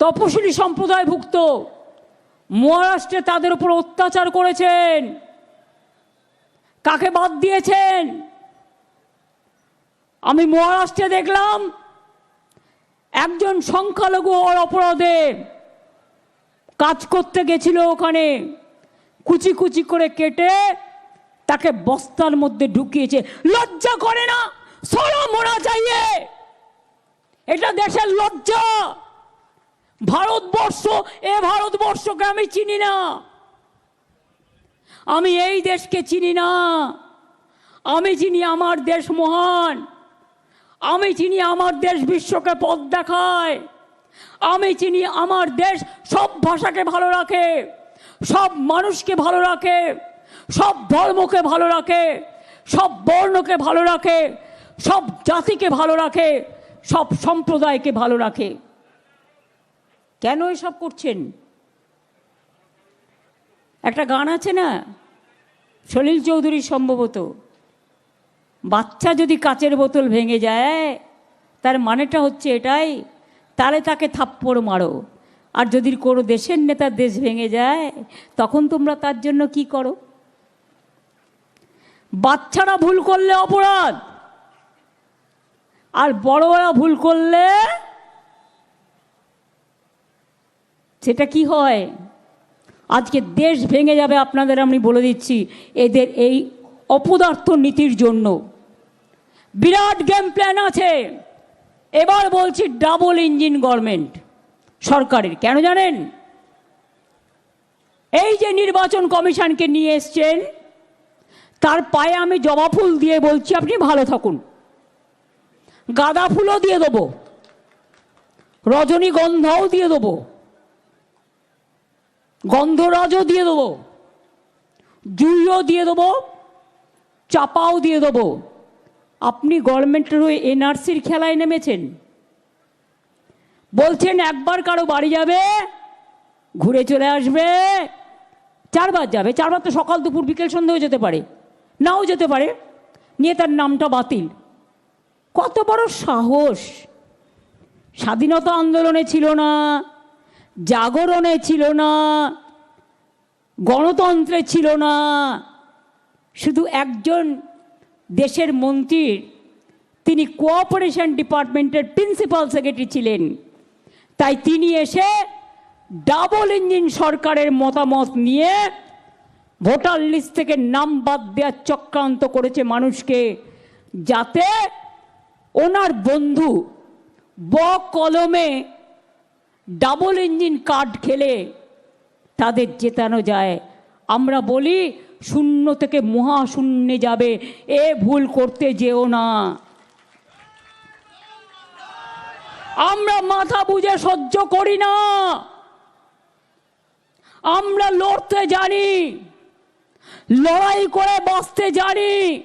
তপশিলি সম্প্রদায়ভুক্ত। মহারাষ্ট্রে তাদের উপর অত্যাচার করেছেন। কাকে বাদ দিয়েছেন? আমি মহারাষ্ট্রে দেখলাম, একজন সংখ্যালঘু হওয়ার অপরাধে কাজ করতে গেছিল ওখানে। কুচি কুচি করে কেটে তাকে বস্তার মধ্যে ঢুকিয়েছে। লজ্জা করে না? সরো মোড়া চাইয়ে এটা দেশের লজ্জা। ভারতবর্ষ, এ ভারতবর্ষকে আমি চিনি না। আমি এই দেশকে চিনি না। আমি চিনি আমার দেশ মহান। আমি চিনি আমার দেশ বিশ্বকে পথ দেখায়। আমি চিনি আমার দেশ সব ভাষাকে ভালো রাখে, সব মানুষকে ভালো রাখে, সব ধর্মকে ভালো রাখে, সব বর্ণকে ভালো রাখে, সব জাতিকে ভালো রাখে, সব সম্প্রদায়কে ভালো রাখে। কেন এসব করছেন? একটা গান আছে না? সলিল চৌধুরী সম্ভবত। বাচ্চা যদি কাচের বোতল ভেঙে যায়, তার মানেটা হচ্ছে এটাই তাহলে তাকে থাপ্পড় মারো। আর যদি কোনো দেশের নেতার দেশ ভেঙে যায়, তখন তোমরা তার জন্য কি করো? বাচ্চারা ভুল করলে অপরাধ, আর বড়রা ভুল করলে সেটা কি হয়? আজকে দেশ ভেঙে যাবে আপনাদের আমি বলে দিচ্ছি, এদের এই অপদার্থ নীতির জন্য। বিরাট গেম প্ল্যান আছে। এবার বলছি ডাবল ইঞ্জিন গভর্নমেন্ট সরকারের, কেন জানেন? এই যে নির্বাচন কমিশনকে নিয়ে এসছেন, তার পায়ে আমি জবা ফুল দিয়ে বলছি আপনি ভালো থাকুন। গাঁদা ফুলও দিয়ে দেবো। রজনীগন্ধাও দিয়ে দেবো। গন্ধরাজও দিয়ে দেবো, জুইও দিয়ে দেবো, চাপাও দিয়ে দেবো। আপনি গভর্নমেন্টের ওই এনআরসির খেলায় নেমেছেন। বলছেন একবার কারও বাড়ি যাবে, ঘুরে চলে আসবে, চারবার যাবে। চারবার তো সকাল, দুপুর, বিকেল, সন্ধ্যেও যেতে পারে, নাও যেতে পারে। নিয়ে তার নামটা বাতিল। কত বড় সাহস! স্বাধীনতা আন্দোলনে ছিল না। জাগরণে ছিল না, গণতন্ত্রে ছিল না, শুধু একজন দেশের মন্ত্রীর তিনি কোঅপারেশন ডিপার্টমেন্টের প্রিন্সিপাল সেক্রেটারি ছিলেন। তাই তিনি এসে ডাবল ইঞ্জিন সরকারের মতামত নিয়ে ভোটার লিস্ট থেকে নাম বাদ দেওয়ার চক্রান্ত করেছে মানুষকে, যাতে ওনার বন্ধু ব কলমে ডাবল ইঞ্জিন কার্ড খেলে তাদের জেতানো যায়। আমরা বলি, শূন্য থেকে মহাশূন্যে যাবে। এ ভুল করতে যেও না। আমরা মাথা বুঝে সহ্য করি না। আমরা লড়তে জানি। লড়াই করে বাঁচতে জানি।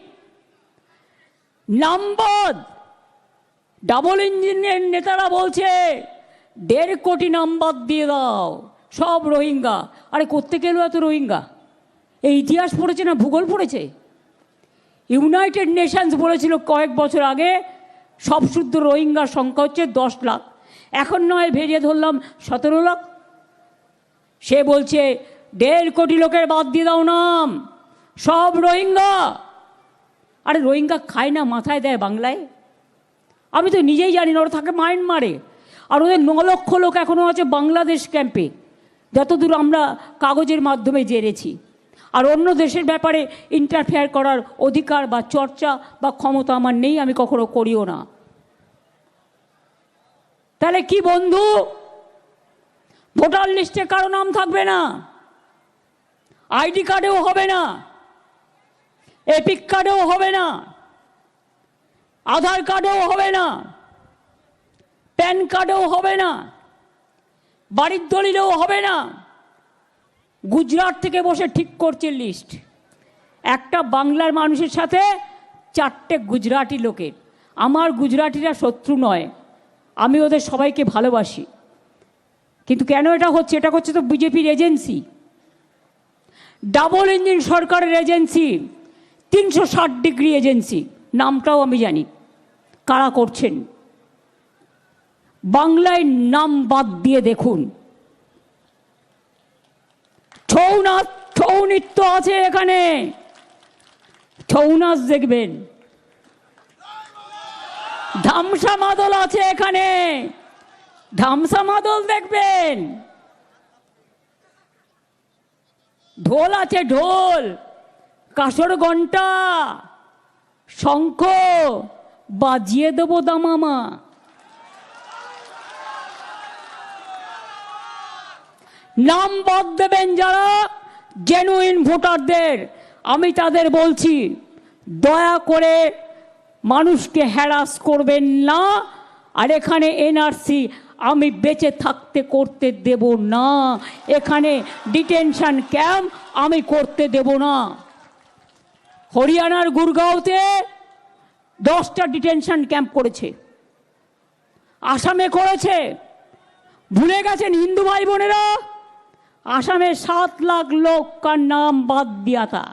নাম্বার ডাবল ইঞ্জিনের নেতারা বলছে দেড় কোটি নাম্বার দিয়ে দাও। সব রোহিঙ্গা। আরে করতে গেল এত রোহিঙ্গা? এই ইতিহাস পড়েছে না ভূগোল পড়েছে? ইউনাইটেড নেশনস বলেছিল কয়েক বছর আগে, সব শুদ্ধ রোহিঙ্গার সংখ্যা হচ্ছে দশ লাখ। এখন নয়, ভেজে ধরলাম সতেরো লাখ। সে বলছে, দেড় কোটি লোকের বাদ দিয়ে দাও নাম। সব রোহিঙ্গা। আরে রোহিঙ্গা খায় না, মাথায় দেয় বাংলায়? আমি তো নিজেই জানি না, ওরা থাকে মায়ানমারে। আর ওদের ন লক্ষ লোক এখনও আছে বাংলাদেশ ক্যাম্পে যতদূর আমরা কাগজের মাধ্যমে জেনেছি। আর অন্য দেশের ব্যাপারে ইন্টারফেয়ার করার অধিকার বা চর্চা বা ক্ষমতা আমার নেই, আমি কখনো করিও না। তাহলে কি বন্ধু? ভোটার লিস্টে কারও নাম থাকবে না। আইডি কার্ডেও হবে না। এপিক কার্ডেও হবে না। আধার কার্ডেও হবে না। প্যান কার্ডেও হবে না, বাড়ির দলিলেও হবে না। গুজরাট থেকে বসে ঠিক করছে লিস্ট। একটা বাংলার মানুষের সাথে চারটে গুজরাটি লোকের। আমার গুজরাটিরা শত্রু নয়, আমি ওদের সবাইকে ভালোবাসি। কিন্তু কেন এটা হচ্ছে? এটা হচ্ছে তো বিজেপির এজেন্সি। ডাবল ইঞ্জিন সরকারের এজেন্সি, তিনশো ষাট ডিগ্রি এজেন্সি, নামটাও আমি জানি। কারা করছেন? বাংলায় নাম বাদ দিয়ে দেখুন। ছৌ নাচ ছৌ নৃত্য আছে এখানে। ছৌ নাচ দেখবেন। ধামসা মাদল আছে এখানে। ধামসা মাদল দেখবেন। ঢোল আছে, ঢোল। কাসর ঘণ্টা শঙ্খ। বাজিয়ে দেবো দামামা। নাম বাদ দেবেন যারা জেনুইন ভোটারদের। আমি তাদের বলছি, দয়া করে মানুষকে হ্যারাস করবেন না। আর এখানে এনআরসি আমি বেঁচে থাকতে করতে দেব না। এখানে ডিটেনশন ক্যাম্প আমি করতে দেব না। হরিয়ানার গুরগাঁওতে দশটা ডিটেনশন ক্যাম্প করেছে। আসামে করেছে। ভুলে গেছেন হিন্দু ভাই বোনেরা? आसाम में सात लाख लोग का नाम बात दिया था।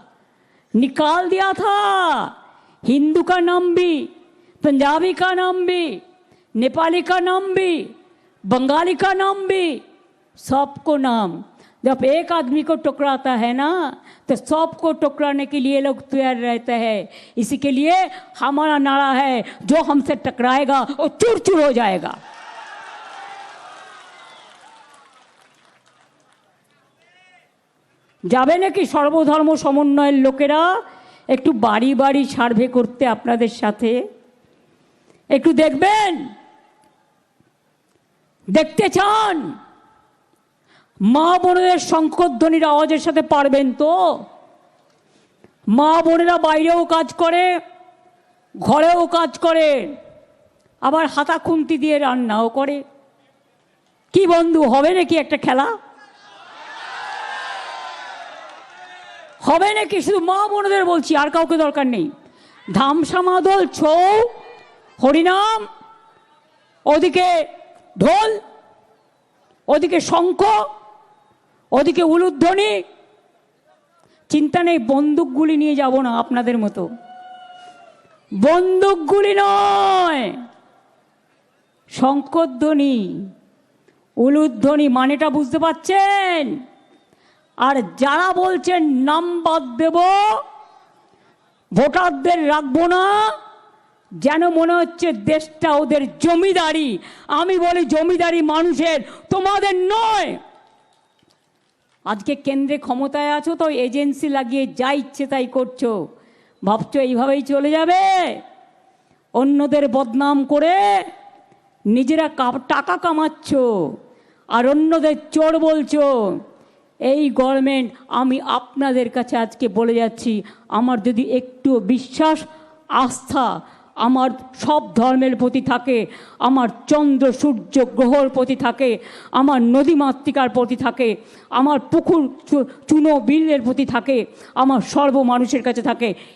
निकाल दिया था। हिंदू का नाम भी, पंजाबी का नाम भी, नेपाली का नाम भी, बंगाली का नाम भी, सबको नाम। जब एक आदमी को टुकराता है ना तो सबको टुकराने के लिए लोग तैयार रहते हैं। इसी के लिए हमारा नारा है, जो हमसे टकराएगा, वो चूर चूर हो जाएगा। যাবে নাকি সর্বধর্ম সমন্বয়ের লোকেরা? একটু বাড়ি বাড়ি সার্ভে করতে আপনাদের সাথে। একটু দেখবেন? দেখতে চান? মা বোনেদের শঙ্করধ্বনির আওয়াজের সাথে পারবেন তো? মা বোনেরা বাইরেও কাজ করে, ঘরেও কাজ করে, আবার হাতা খুন্তি দিয়ে রান্নাও করে। কি বন্ধু, হবে নাকি একটা খেলা? হবে নাকি? শুধু মা বোনদের বলছি, আর কাউকে দরকার নেই। ধামসা মাদল ছৌ, হরিনাম, ওদিকে ঢোল, ওদিকে শঙ্খ, ওদিকে উলুধ্বনি। চিন্তা নেই, বন্দুকগুলি নিয়ে যাব না আপনাদের মতো। বন্দুকগুলি নয়, শঙ্করধ্বনি, উলুধ্বনি, মানেটা বুঝতে পারছেন? আর যারা বলছেন নাম বাদ দেব, ভোটারদের রাখব না, যেন মনে হচ্ছে দেশটা ওদের জমিদারি। আমি বলি জমিদারি মানুষের, তোমাদের নয়। আজকে কেন্দ্রে ক্ষমতায় আছো, তো এজেন্সি লাগিয়ে যা ইচ্ছে তাই করছ। ভাবছ এইভাবেই চলে যাবে? অন্যদের বদনাম করে নিজেরা টাকা কামাচ্ছ, আর অন্যদের চোর বলছো। এই গভর্নমেন্ট আমি আপনাদের কাছে আজকে বলে যাচ্ছি, আমার যদি একটু বিশ্বাস, আস্থা আমার সব ধর্মের প্রতি থাকে, আমার চন্দ্র, সূর্য গ্রহর প্রতি থাকে, আমার নদীমাতৃকার প্রতি থাকে, আমার পুকুর চুনো বিলের প্রতি থাকে, আমার সর্ব মানুষের কাছে থাকে